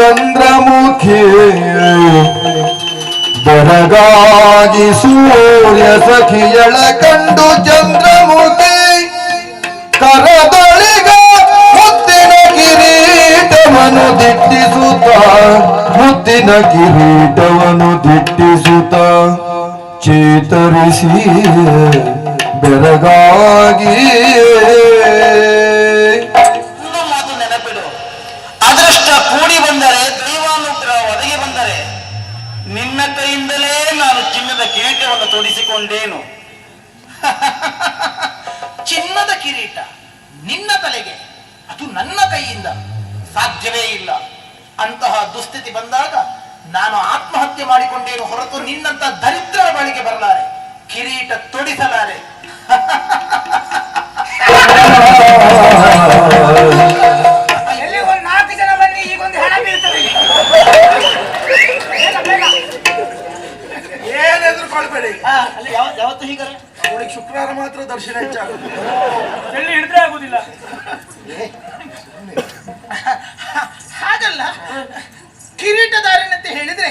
ಮುಖಿ ಬೆಳಗಾಗಿ ಸೂರ್ಯ ಸಖಿಯಳ ಕಂಡು ಚಂದ್ರಮುಖಿ ಕರದೊಳಿಗ ಮುತ್ತಿನ ಕಿರೀಟವನ್ನು ದಿಟ್ಟಿಸುತ್ತ, ಮುತ್ತಿನ ಕಿರೀಟವನ್ನು ದಿಟ್ಟಿಸುತ್ತ ಚೇತರಿಸಿ ಬೆರಗಾಗಿ ಕೂಡಿ ಬಂದರೆ, ದೈವಾನುಗ್ರಹ ಒದಗಿ ಬಂದರೆ, ನಿನ್ನ ಕೈಯಿಂದಲೇ ನಾನು ಚಿನ್ನದ ಕಿರೀಟವನ್ನು ತೊಡಿಸಿಕೊಂಡೇನು? ಚಿನ್ನದ ಕಿರೀಟ ನಿನ್ನ ತಲೆಗೆ, ಅದು ನನ್ನ ಕೈಯಿಂದ ಸಾಧ್ಯವೇ ಇಲ್ಲ. ಅಂತಹ ದುಸ್ಥಿತಿ ಬಂದಾಗ ನಾನು ಆತ್ಮಹತ್ಯೆ ಮಾಡಿಕೊಂಡೇನು ಹೊರತು ನಿನ್ನಂತ ದರಿದ್ರರ ಬಳಿಗೆ ಬರಲಾರೆ, ಕಿರೀಟ ತೊಡಿಸಲಾರೆ. ಆ, ಅಲ್ಲಿ ಯಾವ ಯಾವತ್ತು ಹೀಗಾರೆ? ಅವಳಿಗೆ ಶುಕ್ರವಾರ ಮಾತ್ರ ದರ್ಶನ ಹೆಚ್ಚಾಗುತ್ತೆ. ಎಲ್ಲಿ ಹಿಡಿದ್ರೆ ಆಗುದಿಲ್ಲ. ಹಾಗಲ್ಲ. ಕಿರೀಟದಾರಿನಂತೆ ಹೇಳಿದ್ರೆ